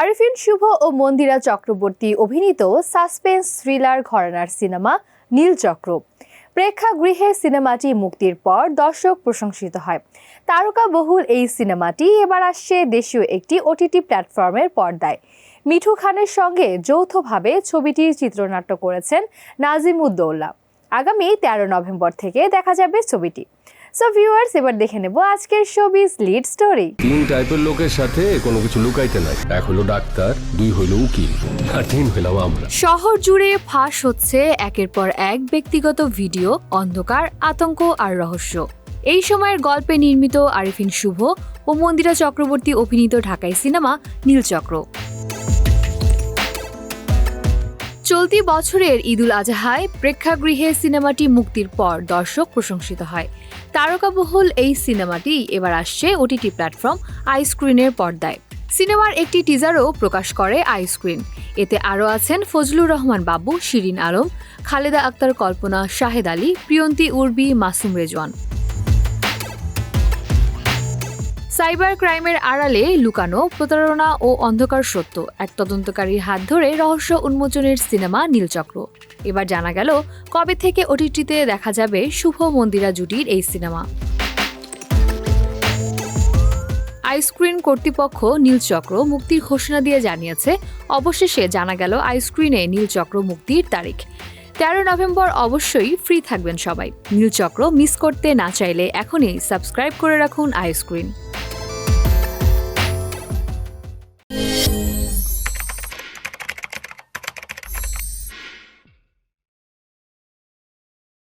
আরিফিন শুভ ও মন্দিরা চক্রবর্তী অভিনীত suspense thriller ঘরানার cinema Neelchakra প্রেক্ষাগৃহে সিনেমাটি মুক্তির পর দর্শক প্রশংসিত হয়। তারকা বহুল এই সিনেমাটি এবার আসছে দেশীয় একটি ওটিটি প্ল্যাটফর্মের পর্দায়। মিঠু খানের সঙ্গে যৌথভাবে ছবিটির চিত্রনাট্য করেছেন নাজিম উদ্দৌলা আগামী তেরো নভেম্বর থেকে দেখা যাবে ছবিটি। সো ভিউয়ার্স এবার দেখে নেব আজকের শোবিজ লিড স্টোরি তিন টাইপের লোকের সাথে কোনো কিছু লুকাইতে নাই। এক হলো ডাক্তার দুই হইল উকিল আর তিন হইলাম আমরা। শহর জুড়ে ফাঁস হচ্ছে একের পর এক ব্যক্তিগত ভিডিও অন্ধকার আতঙ্ক আর রহস্য। এই সময়ের গল্পে নির্মিত আরিফিন শুভ ও মন্দিরা চক্রবর্তী অভিনীত ঢাকাই সিনেমা নীলচক্র চলতি বছরের ঈদুল আজহায় প্রেক্ষাগৃহে সিনেমাটি মুক্তির পর দর্শক প্রশংসিত হয়। তারকাবহুল এই সিনেমাটি এবার আসছে ওটিটি প্ল্যাটফর্ম আইস্ক্রিনের পর্দায়। সিনেমার একটি টিজারও প্রকাশ করে আইস্ক্রিন। এতে আরও আছেন ফজলুর রহমান বাবু, শিরিন আলম, খালেদা আক্তার কল্পনা, শাহেদ আলী, প্রিয়ন্তী উর্বি, মাসুম রেজওয়ান। সাইবার ক্রাইমের আড়ালে লুকানো, প্রতারণা ও অন্ধকার সত্য। এক তদন্তকারীর হাত ধরে রহস্য উন্মোচনের সিনেমা নীলচক্র। এবার জানা গেল, কবে থেকে ওটিটিতে দেখা যাবে শুভ মন্দিরা জুটির এই সিনেমা। আইস্ক্রিন কর্তৃপক্ষ নীলচক্র মুক্তির ঘোষণা দিয়ে জানিয়েছে, অবশেষে জানা গেল আইস্ক্রিনে নীলচক্র মুক্তির তারিখ। তেরো নভেম্বর অবশ্যই ফ্রি থাকবেন সবাই। নীলচক্র মিস করতে না চাইলে এখনই সাবস্ক্রাইব করে রাখুন আইস্ক্রিন